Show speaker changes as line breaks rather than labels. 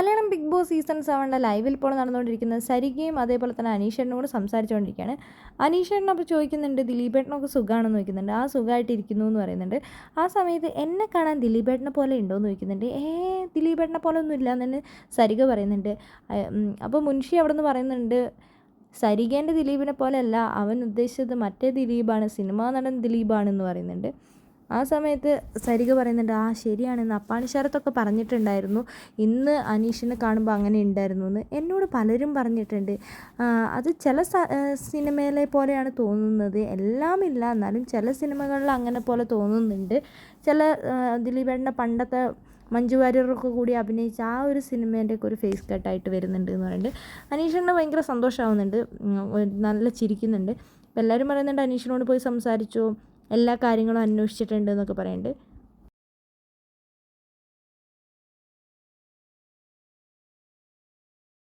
Malayalam big Boss season സെവന്റെ ലൈവിൽ ഇപ്പോൾ നടന്നുകൊണ്ടിരിക്കുന്നത് സരികയും അതേപോലെ തന്നെ അനീഷേട്ടനും കൂടെ സംസാരിച്ചുകൊണ്ടിരിക്കുകയാണ്. അനീഷേട്ടൻ അപ്പോൾ ചോദിക്കുന്നുണ്ട് ദിലീപേട്ടനൊക്കെ സുഖമാണെന്ന് ചോദിക്കുന്നുണ്ട്. ആ സുഖമായിട്ടിരിക്കുന്നു എന്ന് പറയുന്നുണ്ട്. ആ സമയത്ത് എന്നെ കാണാൻ ദിലീപേട്ടനെ പോലെ ഉണ്ടോ എന്ന് ചോദിക്കുന്നുണ്ട്. ഏ ദിലീപേട്ടനെ പോലെ ഒന്നും ഇല്ല എന്ന് സരിക പറയുന്നുണ്ട്. അപ്പോൾ മുൻഷി അവിടെ നിന്ന് പറയുന്നുണ്ട് സരികേന്റെ ദിലീപിനെ പോലെയല്ല അവൻ ഉദ്ദേശിച്ചത് മറ്റേ ദിലീപാണ് സിനിമാ നടൻ ദിലീപാണെന്ന് പറയുന്നുണ്ട്. ആ സമയത്ത് സരിക പറയുന്നുണ്ട് ആ ശരിയാണെന്ന് അപ്പാണി ശരത്തൊക്കെ പറഞ്ഞിട്ടുണ്ടായിരുന്നു. ഇന്ന് അനീഷിനെ കാണുമ്പോൾ അങ്ങനെ ഉണ്ടായിരുന്നു എന്ന് എന്നോട് പലരും പറഞ്ഞിട്ടുണ്ട്. അത് ചില സിനിമയിലെ പോലെയാണ് തോന്നുന്നത്. എല്ലാം ഇല്ല. എന്നാലും ചില സിനിമകളിൽ അങ്ങനെ പോലെ തോന്നുന്നുണ്ട്. ചില ദിലീപേട്ടന്റെ പണ്ടത്തെ മഞ്ജു വാര്യറൊക്കെ കൂടി അഭിനയിച്ച ആ ഒരു സിനിമേന്റെ ഒക്കെ ഒരു ഫേസ് കട്ടായിട്ട് വരുന്നുണ്ട് എന്ന് പറയുന്നത് അനീഷിന് ഭയങ്കര സന്തോഷമാവുന്നുണ്ട് നല്ല ചിരിക്കുന്നുണ്ട്. എല്ലാവരും പറയുന്നുണ്ട് അനീഷിനോട് പോയി സംസാരിച്ചോ? എല്ലാ കാര്യങ്ങളും അന്വേഷിച്ചിട്ടുണ്ട് എന്നൊക്കെ പറയുന്നുണ്ട്